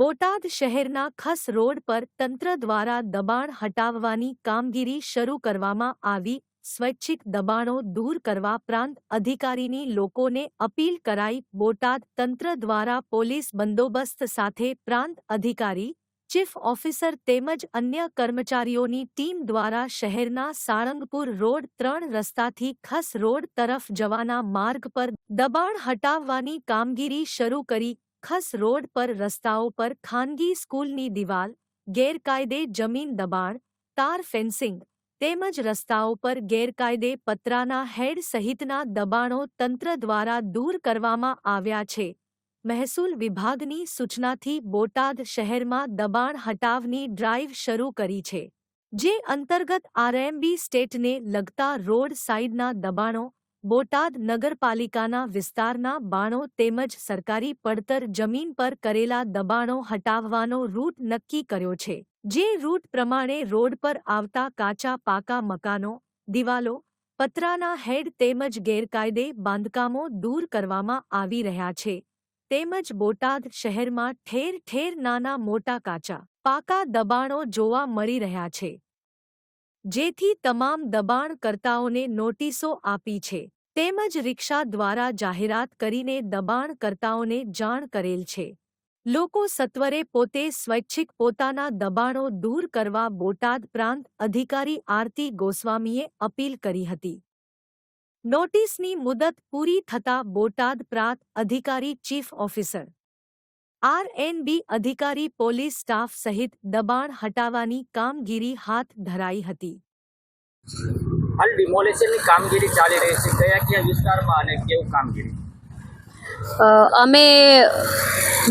બોટાદ શહેરના ખસ રોડ પર તંત્ર દ્વારા દબાણ હટાવવાની કામગીરી શરૂ કરવામાં આવી. સ્વૈચ્છિક દબાણો દૂર કરવા પ્રાંત અધિકારીની લોકોને અપીલ કરાઈ. બોટાદ તંત્ર દ્વારા પોલીસ બંદોબસ્ત સાથે પ્રાંત અધિકારી, ચીફ ઓફિસર તેમજ અન્ય કર્મચારીઓની ટીમ દ્વારા શહેરના સાળંગપુર રોડ ત્રણ રસ્તાથી ખસ રોડ તરફ જવાના માર્ગ પર દબાણ હટાવવાની કામગીરી શરૂ કરી. ખસ રોડ પર રસ્તાઓ પર ખાનગી સ્કૂલની દિવાલ, ગેરકાયદે જમીન દબાણ, તાર ફેન્સિંગ તેમજ રસ્તાઓ પર ગેરકાયદે પતરાના હેડ સહિતના દબાણો તંત્ર દ્વારા દૂર કરવામાં આવ્યા છે. મહેસૂલ વિભાગની સૂચનાથી બોટાદ શહેરમાં દબાણ હટાવની ડ્રાઇવ શરૂ કરી છે, જે અંતર્ગત આરએમબી સ્ટેટને લગતા રોડ સાઇડના દબાણો બોટાદ નગરપાલિકાના વિસ્તારના બાણો તેમજ સરકારી પડતર જમીન પર કરેલા દબાણો હટાવવાનો રૂટ નક્કી કર્યો છે. જે રૂટ પ્રમાણે રોડ પર આવતા કાચા પાકા મકાનો, દિવાલો, પતરાના હેડ તેમજ ગેરકાયદે બાંધકામો દૂર કરવામાં આવી રહ્યા છે. તેમજ બોટાદ શહેરમાં ઠેર ઠેર નાના મોટા કાચા પાકા દબાણો જોવા મળી રહ્યા છે. જેથી તમામ દબાણકર્તાઓને નોટિસો આપી છે. તેમજ રિક્ષા દ્વારા જાહેરાત કરીને દબાણકર્તાઓને જાણ કરેલ છે. લોકો સત્વરે પોતે સ્વૈચ્છિક પોતાના દબાણો દૂર કરવા બોટાદ પ્રાંત અધિકારી આરતી ગોસ્વામીએ અપીલ કરી હતી. નોટિસની મુદત પૂરી થતા બોટાદ પ્રાંત અધિકારી ચીફ ઓફિસર, આરએનબી અધિકારી પોલીસ સ્ટાફ સહિત દબાણ હટાવવાની કામગીરી હાથ ધરાઈ હતી. હાલ ડિમોલેશનની કામગીરી ચાલી રહી છે. કયા કયા વિસ્તારમાં અને કેવું કામગીરી? અમે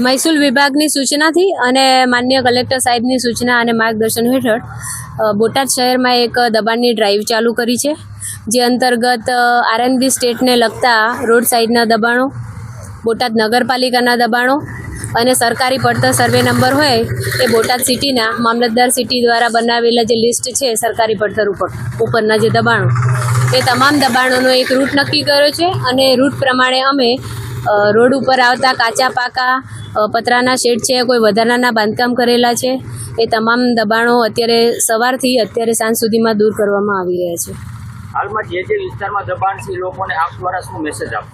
મહેસૂલ વિભાગની સૂચનાથી અને માન્ય કલેક્ટર સાહેબની સૂચના અને માર્ગદર્શન હેઠળ બોટાદ શહેરમાં એક દબાણની ડ્રાઈવ ચાલુ કરી છે, જે અંતર્ગત આરએનબી સ્ટેટને લગતા રોડ સાઇડના દબાણો, બોટાદ નગરપાલિકાના દબાણો અને સરકારી પડતર સર્વે નંબર હોય એ બોટાદ સિટીના મામલતદાર સિટી દ્વારા બનાવેલા જે લિસ્ટ છે સરકારી પડતર ઉપર, ઉપરના જે દબાણો, એ તમામ દબાણોનો એક રૂટ નક્કી કર્યો છે અને રૂટ પ્રમાણે અમે રોડ ઉપર આવતા કાચા પાકા પતરાના શેડ છે, કોઈ વધારાના બાંધકામ કરેલા છે, એ તમામ દબાણો અત્યારે સવારથી અત્યારે સાંજ સુધીમાં દૂર કરવામાં આવી રહ્યા છે. હાલમાં જે જે વિસ્તારમાં દબાણ છે લોકોને આપ દ્વારા શું મેસેજ આપો?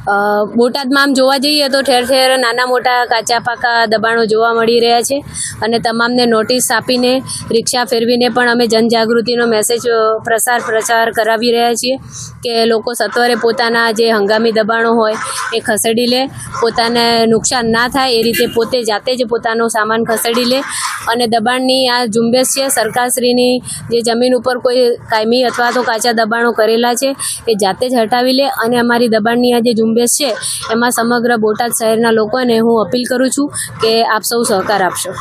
બોટાદમાં આમ જોવા જઈએ તો ઠેર ઠેર નાના મોટા કાચા પાકા દબાણો જોવા મળી રહ્યા છે અને તમામને નોટિસ આપીને, રિક્ષા ફેરવીને પણ અમે જનજાગૃતિનો મેસેજ પ્રસાર પ્રચાર કરાવી રહ્યા છીએ કે લોકો સત્વરે પોતાના જે હંગામી દબાણો હોય એ ખસેડી લે, પોતાને નુકસાન ના થાય એ રીતે પોતે જાતે જ પોતાનો સામાન ખસેડી લે અને દબાણની આ ઝુંબેશ છે, સરકારશ્રીની જે જમીન ઉપર કોઈ કાયમી અથવા તો કાચા દબાણો કરેલા છે એ જાતે જ હટાવી લે અને અમારી દબાણની આ જે ઝુંબેશ છે, એમાં સમગ્ર બોટાદ શહેરના લોકોને હું અપીલ કરું છું કે આપ સૌ સહકાર આપશો.